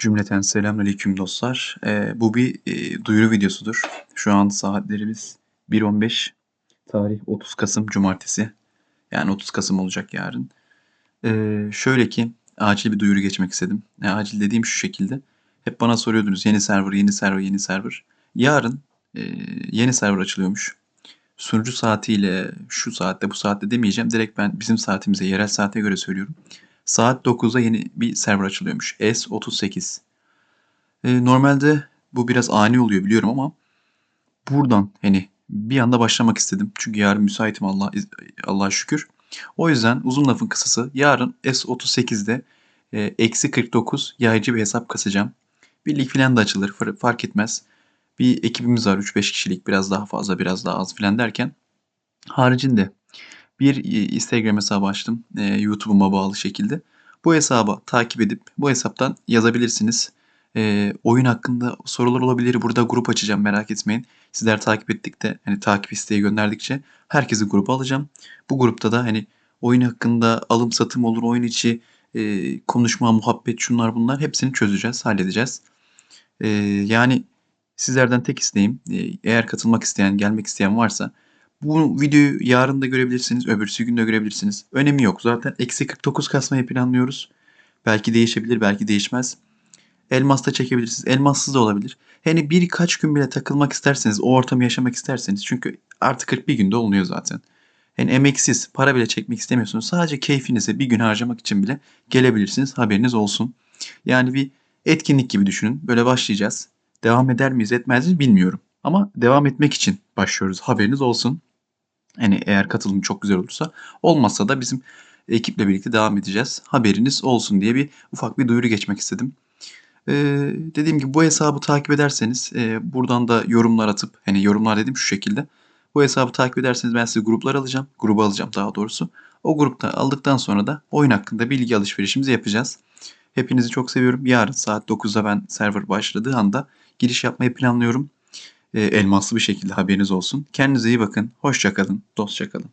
Cümleten selamünaleyküm dostlar. Ee, bu bir e, duyuru videosudur. Şu an saatlerimiz 1.15. Tarih 30 Kasım Cumartesi. Yani 30 Kasım olacak yarın. Ee, şöyle ki acil bir duyuru geçmek istedim. Yani acil dediğim şu şekilde. Hep bana soruyordunuz yeni server, yeni server, yeni server. Yarın e, yeni server açılıyormuş. Sunucu saatiyle şu saatte bu saatte demeyeceğim. Direkt ben bizim saatimize, yerel saate göre söylüyorum. Saat 9'da yeni bir server açılıyormuş. S38. Ee, normalde bu biraz ani oluyor biliyorum ama buradan hani bir anda başlamak istedim. Çünkü yarın müsaitim Allah Allah'a şükür. O yüzden uzun lafın kısası yarın S38'de e, eksi 49 yaycı bir hesap kasacağım. Bir lig falan da açılır far- fark etmez. Bir ekibimiz var 3-5 kişilik biraz daha fazla biraz daha az falan derken. Haricinde bir e, Instagram hesabı açtım. E, YouTube'uma bağlı şekilde. Bu hesabı takip edip bu hesaptan yazabilirsiniz. E, oyun hakkında sorular olabilir. Burada grup açacağım merak etmeyin. Sizler takip ettikte hani takip isteği gönderdikçe herkesi gruba alacağım. Bu grupta da hani oyun hakkında alım satım olur, oyun içi e, konuşma, muhabbet şunlar bunlar hepsini çözeceğiz, halledeceğiz. E, yani sizlerden tek isteğim e, eğer katılmak isteyen, gelmek isteyen varsa bu videoyu yarın da görebilirsiniz, öbürsü gün de görebilirsiniz. Önemi yok. Zaten eksi 49 kasmayı planlıyoruz. Belki değişebilir, belki değişmez. Elmas da çekebilirsiniz. Elmassız da olabilir. Hani birkaç gün bile takılmak isterseniz, o ortamı yaşamak isterseniz. Çünkü artık 41 günde oluyor zaten. Yani emeksiz, para bile çekmek istemiyorsunuz. Sadece keyfinize bir gün harcamak için bile gelebilirsiniz. Haberiniz olsun. Yani bir etkinlik gibi düşünün. Böyle başlayacağız. Devam eder miyiz, etmez miyiz bilmiyorum. Ama devam etmek için başlıyoruz. Haberiniz olsun. Hani eğer katılım çok güzel olursa. Olmazsa da bizim ekiple birlikte devam edeceğiz. Haberiniz olsun diye bir ufak bir duyuru geçmek istedim. Ee, dediğim gibi bu hesabı takip ederseniz e, buradan da yorumlar atıp hani yorumlar dedim şu şekilde. Bu hesabı takip ederseniz ben size gruplar alacağım. Grubu alacağım daha doğrusu. O grupta aldıktan sonra da oyun hakkında bilgi alışverişimizi yapacağız. Hepinizi çok seviyorum. Yarın saat 9'da ben server başladığı anda giriş yapmayı planlıyorum. E, elmaslı bir şekilde haberiniz olsun. Kendinize iyi bakın. Hoşça kalın. Dostça kalın.